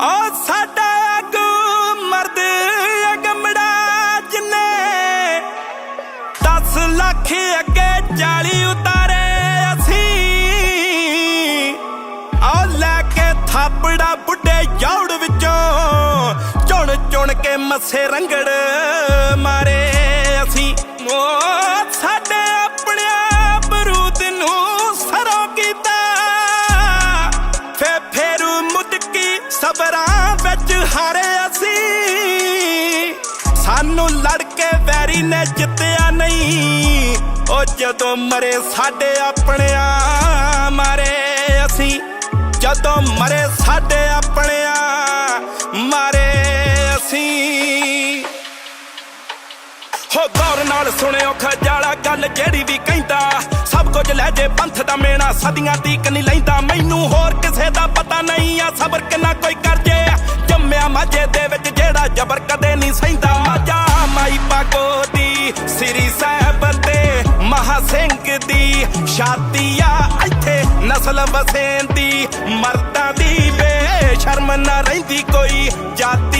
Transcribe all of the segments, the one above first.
ਆ ਸਾਡਾ ਆਗੂ ਮਰਦ ਅਗਮੜਾ ਜਨੇ। 10 ਲੱਖ ਅੱਗੇ 40 ਉਤਾਰੇ ਅਸੀਂ। ਆ ਲੈ ਕੇ ਥਾਪੜਾ ਬੁੱਢੇ ਜੌੜ ਵਿੱਚੋਂ, ਚੁਣ ਚੁਣ ਕੇ ਮੱਸੇ ਰੰਗੜ ਮਾਰੇ ਅਸੀਂ। ਓ ਸਾਡੇ ਹਾਰੇ ਅਸੀਂ। ਸਾਨੂੰ ਲੜ ਕੇ ਵੈਰੀ ਨੇ ਜਿੱਤਿਆ ਨਹੀਂ। ਉਹ ਜਦੋਂ ਮਰੇ ਸਾਡੇ ਆਪਣਿਆਂ, ਮਾਰੇ ਅਸੀਂ। ਜਦੋਂ ਮਰੇ ਸਾਡੇ ਆਪਣਿਆਂ, ਮਾਰੇ ਅਸੀਂ। ਹੋ ਗੌਰ ਨਾਲ ਸੁਣਿਓ ਖਜਾਲਾ ਗੱਲ ਜਿਹੜੀ ਵੀ ਕਹਿੰਦਾ। ਸਭ ਕੁਝ ਲੈ ਜੇ ਪੰਥ ਦਾ ਮੇਣਾ, ਸਦੀਆਂ ਤੀਕ ਨਹੀਂ ਲੈਂਦਾ। ਮੈਨੂੰ ਹੋਰ ਕਿਸੇ ਦਾ ਪਤਾ ਨਹੀਂ ਆ, ਸਬਰ ਕਿੰਨਾ ਕੋਈ ਕਰ ਦੇ ਵਿੱਚ ਜਿਹੜਾ ਜਬਰ ਕਦੇ ਨਹੀਂ ਸਹਿੰਦਾ। ਮਾਝਾ ਮਾਈ ਪਾਕੋ ਦੀ ਸ੍ਰੀ ਸਾਹਿਬ ਤੇ ਮਹਾ ਸਿੰਘ ਦੀ ਛਾਤੀ ਆ ਇੱਥੇ ਨਸਲ ਵਸੇਂਦੀ। ਮਰਦਾਂ ਦੀ ਬੇਸ਼ਰਮ ਨਾ ਰਹਿੰਦੀ ਕੋਈ ਜਾਤੀ।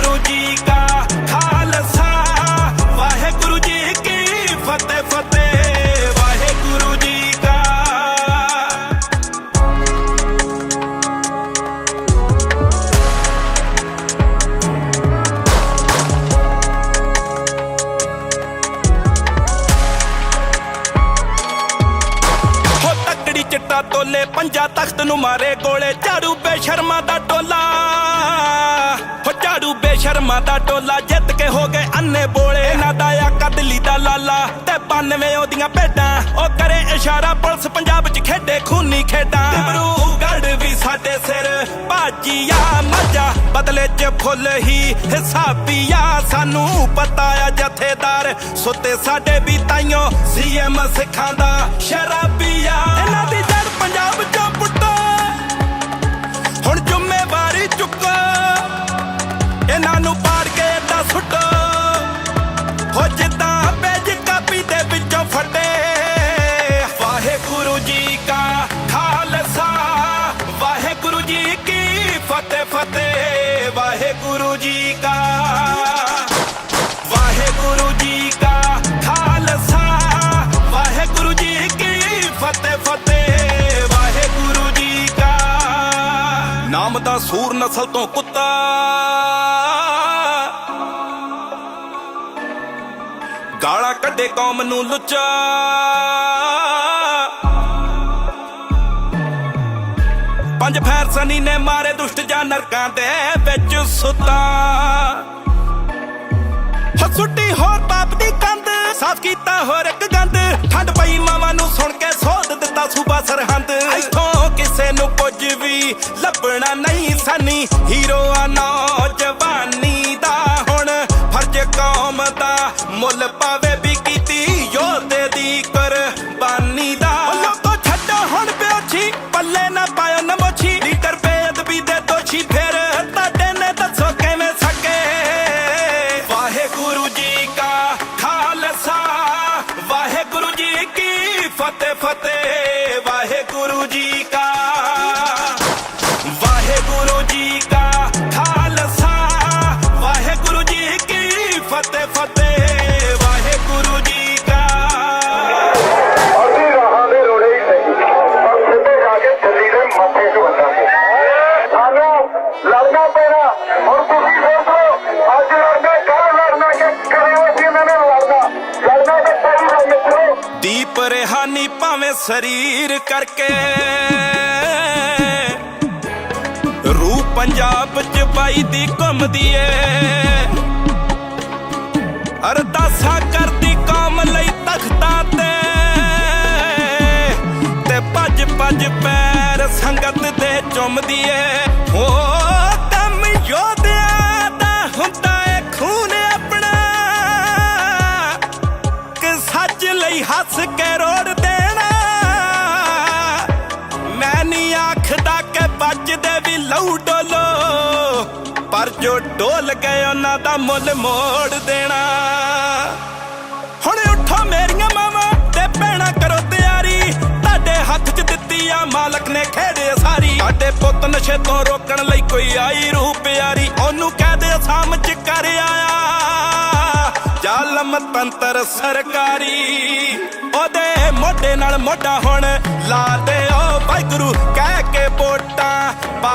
ਵਾਹਿਗੁਰੂ ਜੀ ਕਾ ਖਾਲਸਾ। ਵਾਹਿਗੁਰੂ ਜੀ ਕੀ ਫਤਿਹ ਫਤਿਹ। ਵਾਹਿਗੁਰੂ ਜੀ ਕਾ। ਹੋ ਤੱਕੜੀ ਚਿੱਟਾ ਤੋਲੇ, ਪੰਜਾ ਤਖਤ ਨੂੰ ਮਾਰੇ ਗੋਲੇ, ਝਾੜੂ ਬੇਸ਼ਰਮਾ ਦਾ ਟੋਲਾ। ਬੇਸ਼ਰਮਾ ਦਾ ਟੋਲਾ ਜਿੱਤ ਕੇ ਹੋ ਗਏ ਅੰਨੇ ਬੋਲੇ। ਇਹਨਾਂ ਦਾ ਆ ਕਦਲੀ ਦਾ ਲਾਲਾ ਤੇ 92 ਉਹਦੀਆਂ ਭੇਡਾਂ। ਉਹ ਕਰੇ ਇਸ਼ਾਰਾ ਪੁਲਿਸ ਪੰਜਾਬ 'ਚ ਖੇਡੇ ਖੂਨੀ ਖੇਡਾਂ। ਦਿਬਰੂਗੜ੍ਹ ਵੀ ਸਾਡੇ ਸਿਰ ਭਾਜੀਆ ਮੱਜਾ। ਬਦਲੇ 'ਚ ਫੁੱਲ ਹੀ ਹਿਸਾਬੀਆ। ਸਾਨੂੰ ਪਤਾ ਆ ਜਥੇਦਾਰ ਸੁੱਤੇ ਸਾਡੇ ਵੀ ਤਾਈਓ। ਸੀਐਮ ਸਿੱਖਾਂ ਦਾ ਸ਼ਰਾਬੀਆ। ਇਹਨਾਂ ਦੀ ਵਾਹਿਗੁਰੂ ਜੀ ਕਾ। ਵਾਹਿਗੁਰੂ ਜੀ ਕਾ ਖਾਲਸਾ। ਵਾਹਿਗੁਰੂ ਜੀ ਕੀ ਫਤਿਹ ਫਤਿਹ। ਵਾਹਿਗੁਰੂ ਜੀ ਕਾ। ਨਾਮ ਦਾ ਸੂਰ ਨਸਲ ਤੋਂ ਕੁੱਤਾ। ਗਾਲਾਂ ਕੱਢੇ ਕੌਮ ਨੂੰ ਲੁੱਚਾ। ਪੰਜ ਫੈਰ ਸਨੀ ਨੇ ਮਾਰੇ ਦੁਸ਼ਟ ਜਾਂ ਨਰਕਾਂ ਦੇ ਵਿੱਚ ਸੁੱਤਾ। ਹਸੁੱਟੀ ਹੋਰ ਪਾਪ ਦੀ ਕੰਧ, ਸਾਫ਼ ਕੀਤਾ ਹੋਰ ਇੱਕ ਗੰਦ ਠੰਡ ਪਈ ਮਾਵਾਂ ਨੂੰ ਸੁਣ ਕੇ ਸੋਧ ਦਿੱਤਾ ਸੂਬਾ ਸਰਹੰਦ। ਇੱਥੋਂ ਕਿਸੇ ਨੂੰ ਕੁਝ ਵੀ ਲੱਭਣਾ ਨਹੀਂ ਸਨੀ। ਹੀਰੋ ਆ ਨੌਜਵਾਨੀ ਦਾ ਹੁਣ ਫਰਜ਼ ਕੌਮ ਦਾ ਮੁੱਲ ਪਾਵੇ ਵੀ ਕੀਤੀ ਯੋਧੇ ਦੀ ਕੁਰਬਾਨੀ ਦਾ। ਲੋਕੋ ਛੱਡੋ ਹੁਣ ਬਿਓਛੀ ਪੱਲੇ ਨਾ ਪਾਇਓ ਕੀ ਫਤਿਹ ਫਤਿਹ। ਭਾਵੇਂ ਸਰੀਰ ਕਰਕੇ। ਰੂਹ ਪੰਜਾਬ ਚ ਬਾਈ ਦੀ ਘੁੰਮਦੀ ਏ ਅਰਦਾਸਾਂ ਕਰਦੀ ਕੌਮ ਲਈ ਤਖਤਾਂ ਤੇ। ਤੇ ਭੱਜ ਭੱਜ ਪੈਰ ਸੰਗਤ ਦੇ ਚੁੰਮਦੀ ਏ ਹੋ ਦਮ ਯੋਧਿਆਂ ਦਾ ਹੁੰਦਾ ਏ ਖੂਨ ਆਪਣਾ। ਕਿ ਸੱਚ ਲਊ ਡੋਲੋ, ਪਰ ਜੋ ਡੋਲ ਗਏ ਉਹਨਾਂ ਦਾ ਮੁੱਲ ਮੋੜ ਦੇਣਾ। ਹੁਣ ਉੱਠੋ ਮੇਰੀਆਂ ਮਾਵਾਂ ਤੇ ਭੈਣਾਂ ਕਰੋ ਤਿਆਰੀ। ਤੁਹਾਡੇ ਹੱਥ 'ਚ ਦਿੱਤੀ ਆ ਮਾਲਕ ਨੇ ਖੇੜੇ ਸਾਰੀ। ਸਾਡੇ ਪੁੱਤ ਨਸ਼ੇ ਤੋਂ ਰੋਕਣ ਲਈ ਕੋਈ ਆਈ ਰੂਹ ਪਿਆਰੀ। ਉਹਨੂੰ ਕਹਿ ਦੇ ਸਾਮ ਚ ਕਰ ਆਇਆ। ਜ਼ਾਲਮ ਤੰਤਰ ਸਰਕਾਰੀ। ਉਹਦੇ ਮੋਢੇ ਨਾਲ ਮੋਢਾ ਹੁਣ ਲਾ ਦੇ ਓ ਵਾਹਿਗੁਰੂ ਕਹਿ ਕੇ ਵੋਟਾਂ ਪਾ